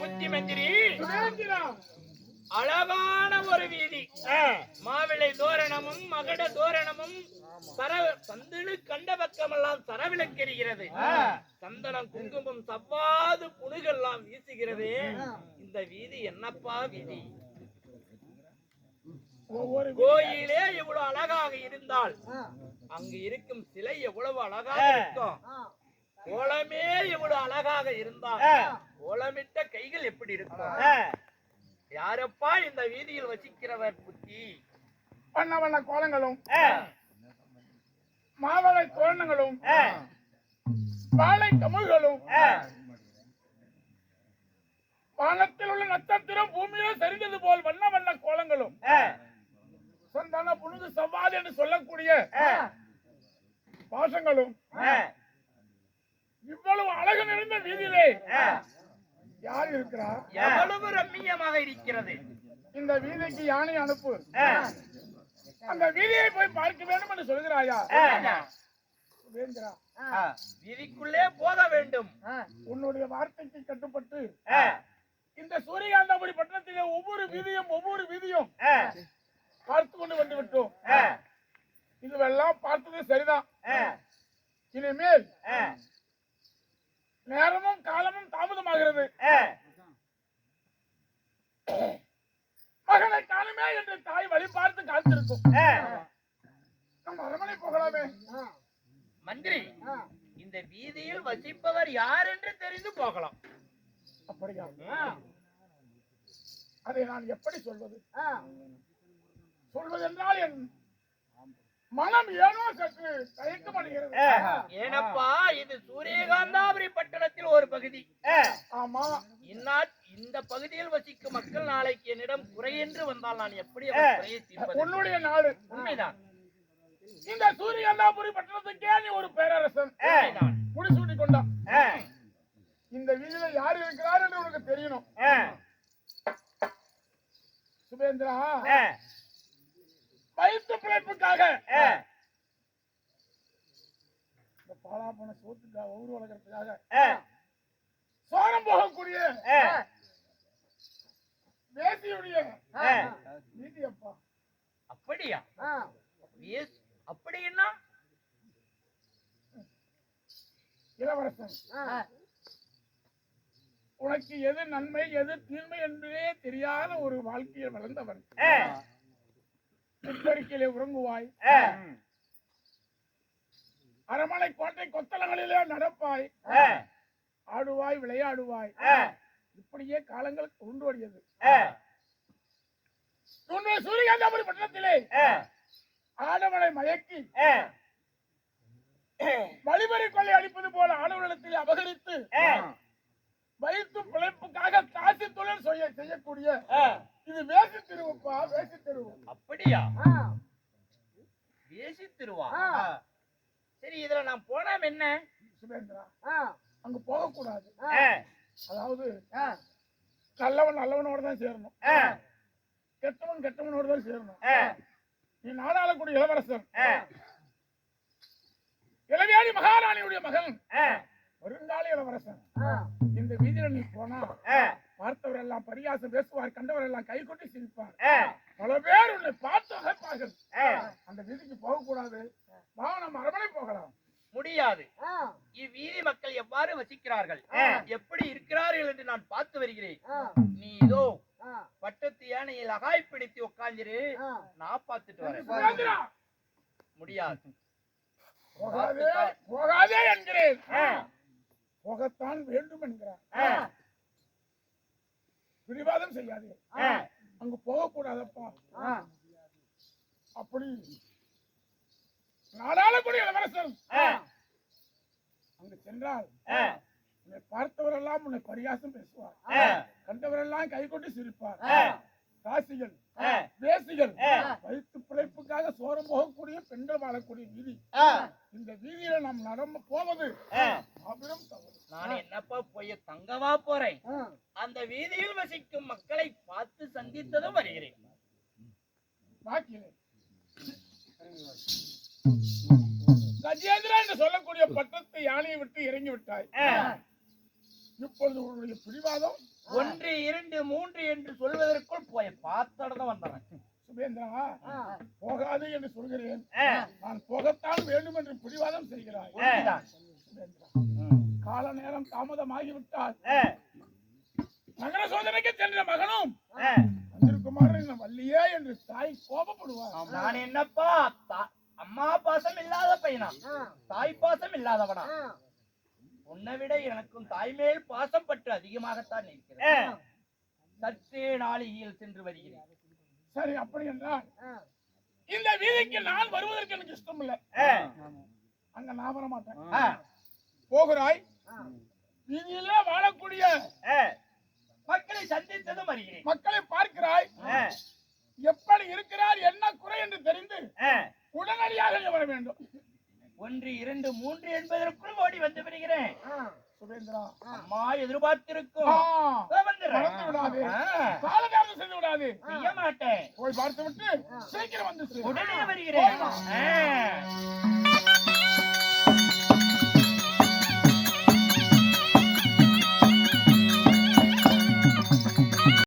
புத்தி மந்திரி சுதேந்திரா. அழகான ஒரு வீதி. மாவிளை தோரணமும் மகட தோரணமும் சர சந்தனு கண்ட பக்கமெல்லாம் சரவிளக்கெரிகிறது சந்தனம் குங்குமம் சவ்வாது புணுகெல்லாம் வீசுகிறது. இந்த வீதி என்னப்பா வீதி? கோயிலே இவ்வளவு அழகாக இருந்தால் அங்கு இருக்கும் சிலை எவ்வளவு அழகாக இருக்கும் கோலமே இவ்வளவு அழகாக இருந்தால் கோலமிட்ட கைகள் எப்படி இருக்கும் யாரப்பா இந்த வீதியில் வசிக்கிறவர் புத்தி? வண்ண வண்ண கோலங்களும் மாவளை தோரணங்களும் வாழை கமுல்களும் வானத்தில் உள்ள நட்சத்திரம் பூமியில சரிந்தது போல் வண்ண வண்ண கோலங்களும். சந்தான புழுது சவ்வாது என்று சொல்லக்கூடிய பாசங்களும் இவ்வளவு அழகு நிறைந்த வீதியிலே யார் இருக்கிறா? எவ்வளவு ரம்மியமாக இருக்கிறது? இந்த வீதிக்கு யானை அனுப்பு. அந்த வீதியை போய் பார்க்க வேண்டும் என்று சொல்கிறாயா வேந்திரா வீதிக்குள்ளே போக வேண்டும். உன்னுடைய வார்த்தைக்கு கட்டுப்பட்டு இந்த சூரியகாந்தாபுரி பட்டணத்திலே ஒவ்வொரு வீதியும் ஒவ்வொரு வீதியும் பார்த்து கொண்டு வந்து விட்டோம். இதுவெல்லாம் பார்த்தது சரிதான். இனிமேல் நேரமும் காலமும் தாமதமாகிறது மகனை காணுமே என்று தாய் வழி பார்த்து காத்திருக்கும் நம்ம அரமனை போகலாமே. மந்திரி இந்த வீதியில் வசிப்பவர் யார் என்று தெரிந்து போகலாம். அப்படியா? அதை நான் எப்படி சொல்வது? சொல்வதென்றால் என் மனம் ஏனோ சற்று ஏனப்பா இது சூரியகாந்தாபுரி பட்டணத்தில் ஒரு பகுதி ஆமா இந்நாட் இந்த பகுதியில் வசிக்கும் மக்கள் நாளைக்கு என்னிடம் குறை என்று வந்தால் நான் எப்படி உன்னுடைய நாடு. உண்மைதான். இந்த சூரியகாந்தாபுரி பட்டணத்துக்கே நீ ஒரு பேரரசன். முடிசூட்டி கொண்டான். இந்த வீதியில யார் இருக்கிறார் என்று உனக்கு தெரியணும். சுபேந்திரா வயிற்று பிழைப்புக்காக. இந்த பாலா போன சோத்துக்காக ஊர் வளர்க்கறதுக்காக. சோரம் போகக்கூடிய தேசியுடைய நீதி அப்பா அப்படியா? Yes. அப்படி என்ன? இளவரசன். உனக்கு எது நன்மை எது தீன்மை என்பதே தெரியாத ஒரு வாழ்க்கையில் வளர்ந்தவன். சித்தரிக்கையிலே உறங்குவாய். அரமனை கோட்டை கொத்தளங்களிலே நடப்பாய். ஆடுவாய் விளையாடுவாய். இப்படியே காலங்கள் உருண்டோடியது. சூரியகாந்தாபுரி பட்டணத்திலே ஆடவனை மயக்கி வழிபறி கொள்ளை அடிப்பது போல ஆடவனிடத்தில் அபகரித்து வயிற்று பிழைப்புக்காக காசி தொழில் செய்ய செய்யக்கூடிய இது வேசி திருவுப்பா வேசி திருவு. அப்படியா? பேசி திருவா? சரி இதுல நான் போனாம் என்ன? சுபேந்திரா அங்க போகக்கூடாது. அதாவது நல்லவன் நல்லவனோட தான் சேரணும். கெட்டவன் கெட்டவனோட தான் சேரணும். நீ நாடாளக்கூடிய இளவரசன் இளவியாடி மகாராணியுடைய மகன். வருங்கால இளவரசன். இந்த வீதியில நீ போனா பார்த்தவர் எல்லாம் பரியாசம் பேசுவார் கண்டவர் எல்லாம் கை கொட்டி சிரிப்பார் பல பேர் உன்னை பார்த்து அழைப்பார்கள் அந்த வீதிக்கு போக கூடாது வா நம்ம அரமனை போகலாம். முடியாது. இவ்வீதி மக்கள் எவ்வாறு வசிக்கிறார்கள்? எப்படி இருக்கிறார்கள் என்று நான் பார்த்து வருகிறேன். நீ இதோ பட்டத்து யானையில் அகாய் பிடித்து உட்கார்ந்திரு. நான் பார்த்துட்டு வரேன். முடியாது. போகாதே போகாதே என்கிறேன். போகத்தான் வேண்டும் என்கிறார். பிடிவாதம் செய்யாதே. அங்கு போகக்கூடாதப்பா. அப்படி நாடாளக்கூடிய இளவரசன் அங்கு சென்றால் உன்னை பார்த்தவரெல்லாம் உன்னை பரியாசம் பேசுவார். கண்டவரெல்லாம் கை கொண்டு சிரிப்பார் காசிகள் வேசிகள். வயிற்று பிழைப்புக்காக சோரம் போகக்கூடிய பெண்கள் வாழக்கூடிய வீதி. இந்த வீதியில நாம் நடந்து போவது. அவ்விடம் தவறு. நான் என்னப்பா போய் தங்கவா போறேன்? அந்த வீதியில் வசிக்கும் மக்களை பார்த்து சந்தித்ததும் வருகிறேன். பாக்கியலே என்று சொல்லக்கூடிய பட்டத்தை யானையை விட்டு இறங்கி விட்டாய். இப்பொழுது உன்னுடைய பிடிவாதம்? ஒன்று இரண்டு மூன்று என்று சொல்வதற்குள் போய் பார்த்தடதான் வந்தவன். சுபேந்திரா போகாது என்று சொல்கிறேன். நான் போகத்தான் வேண்டும் என்று பிடிவாதம் செய்கிறாய். கால நேரம் தாமதமாகிவிட்டால் நகர சோதனைக்கு சென்ற மகனும். வந்திருக்குமாறு வல்லியே என்று தாய் கோபப்படுவார் நான் என்னப்பா தா- அம்மா பாசம் இல்லாத பையனா தாய் பாசம் இல்லாதவனா உன்னை விட எனக்கும் தாய் மேல் பாசம் பற்று அதிகமாகத்தான் இருக்கிறேன் சற்றே நாளிகையில் சென்று வருகிறேன். சரி அப்படி என்றால் இந்த வீதிக்கு நான் வருவதற்கு எனக்கு இஷ்டம் இல்லை. அங்க நான் வர மாட்டேன். போகிறாய்? வீதியிலே வாழக்கூடிய. மக்களை சந்தித்ததும் வருகிறேன் மக்களை பார்க்கிறாய்? எப்படி இருக்கிறார் என்ன குறை என்று தெரிந்து. உடனடியாக வர வேண்டும். ஒன்று இரண்டு மூன்று என்பதற்குள் ஓடி வந்து விடுகிறேன். சுபேந்திரா அம்மா எதிர்பார்த்திருக்கும். காலதாமதம் செய்து விடாதே. செய்ய மாட்டேன். போய் பார்த்து விட்டு சீக்கிரம் வந்து. உடனே வருகிறேன்.